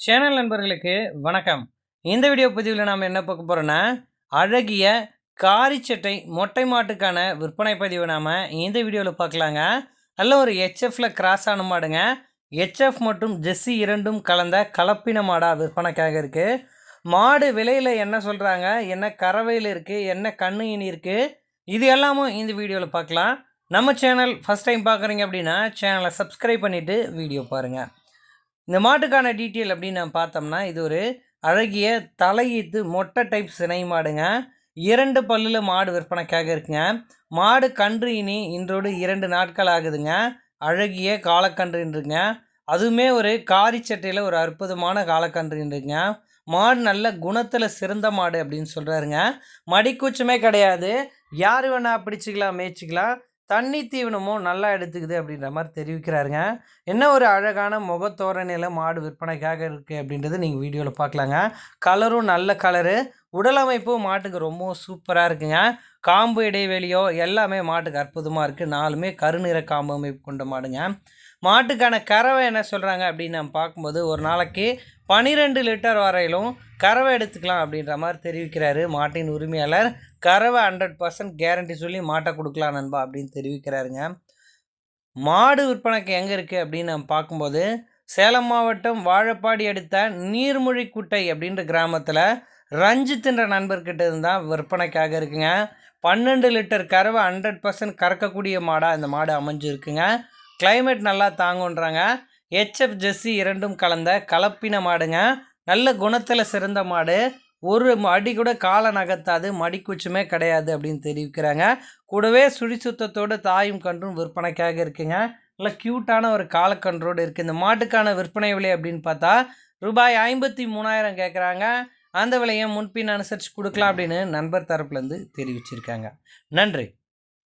Channel நண்பர்களுக்கு வணக்கம். இந்த வீடியோ பதிவில் நாம் என்ன பார்க்க போகிறோன்னா அழகிய காரிச்சட்டை மொட்டை மாட்டுக்கான விற்பனை பதிவு நாம் இந்த வீடியோவில் பார்க்கலாங்க. நல்ல ஒரு ஹெச்எஃப்பில் கிராஸ் ஆன மாடுங்க. ஹெச்எஃப் மற்றும் ஜெஸ்ஸி இரண்டும் கலந்த கலப்பின மாடாக விற்பனைக்காக இருக்குது மாடு விலையில் என்ன சொல்கிறாங்க என்ன கறவையில் இருக்குது என்ன கண்ணு இனி இருக்குது இது எல்லாமும் இந்த வீடியோவில் பார்க்கலாம். நம்ம சேனல் ஃபஸ்ட் டைம் பார்க்குறீங்க அப்படின்னா சேனலை சப்ஸ்கிரைப் பண்ணிவிட்டு வீடியோ பாருங்கள் இந்த மாட்டுக்கான டீட்டெயில் அப்படின்னு நம்ம பார்த்தோம்னா இது ஒரு அழகிய தலையீத்து மொட்டை டைப் சினை மாடுங்க. இரண்டு பல்லில் மாடு விற்பனைக்காக இருக்குங்க. மாடு கன்று இனி இன்றோடு இரண்டு நாட்கள் ஆகுதுங்க. அழகிய காலக்கன்றுன்றுங்க. அதுவுமே ஒரு காரி சட்டையில் ஒரு அற்புதமான காலக்கன்றுன்றுங்க. மாடு நல்ல குணத்தில் சிறந்த மாடு அப்படின்னு சொல்கிறாருங்க மடிக்கூச்சமே கிடையாது. யார் வேணால் பிடிச்சிக்கலாம் மேய்ச்சிக்கலாம். தண்ணி தீவனமும் நல்லா எடுத்துக்குது அப்படின்ற மாதிரி தெரிவிக்கிறாருங்க. என்ன ஒரு அழகான முகத்தோரணையில் மாடு விற்பனைக்காக இருக்குது அப்படின்றது நீங்கள் வீடியோவில் பார்க்கலாங்க. கலரும் நல்ல கலரு. உடலமைப்பும் மாட்டுக்கு ரொம்பவும் சூப்பராக இருக்குங்க. காம்பு இடைவெளியோ எல்லாமே மாட்டுக்கு அற்புதமாக இருக்குது நாலுமே கருநிற காம்பு அமைப்பு கொண்ட மாடுங்க. மாட்டுக்கான கறவை என்ன சொல்கிறாங்க அப்படின்னு நம்ம பார்க்கும்போது ஒரு நாளைக்கு பன்னிரெண்டு லிட்டர் வரையிலும் கறவை எடுத்துக்கலாம் அப்படின்ற மாதிரி தெரிவிக்கிறாரு மாட்டின் உரிமையாளர். கறவை ஹண்ட்ரட் பர்சன்ட் கேரண்டி சொல்லி மாட்டை கொடுக்கலாம் நண்பா அப்படின்னு தெரிவிக்கிறாருங்க. மாடு விற்பனைக்கு எங்கே இருக்குது அப்படின்னு நம்ம பார்க்கும்போது சேலம் மாவட்டம் வாழப்பாடி அடுத்த நீர்மொழி குட்டை அப்படின்ற கிராமத்தில் ரஞ்சித்ன்ற நண்பர்கிட்ட இருந்தால் விற்பனைக்காக இருக்குங்க. பன்னெண்டு லிட்டர் கறவை ஹண்ட்ரட் பர்சன்ட் கறக்கக்கூடிய மாடாக இந்த மாடு அமைஞ்சிருக்குங்க. கிளைமேட் நல்லா தாங்குன்றாங்க ஹெச்எஃப் ஜெஸ்ஸி இரண்டும் கலந்த கலப்பின மாடுங்க. நல்ல குணத்தில் சிறந்த மாடு. ஒரு அடி கூட காலை நகர்த்தாது மடிக்குச்சுமே கிடையாது அப்படின்னு தெரிவிக்கிறாங்க. கூடவே சுழி சுத்தத்தோடு தாயும் கன்றும் விற்பனைக்காக இருக்குங்க. நல்லா க்யூட்டான ஒரு காலக்கன்றோடு இருக்குது இந்த மாட்டுக்கான விற்பனை விலை அப்படின்னு பார்த்தா ரூபாய் ஐம்பத்தி மூணாயிரம் கேட்குறாங்க. அந்த விலையை முன்பின் அனுசரித்து கொடுக்கலாம் அப்படின்னு நண்பர் தரப்புலேருந்து தெரிவிச்சிருக்காங்க. நன்றி.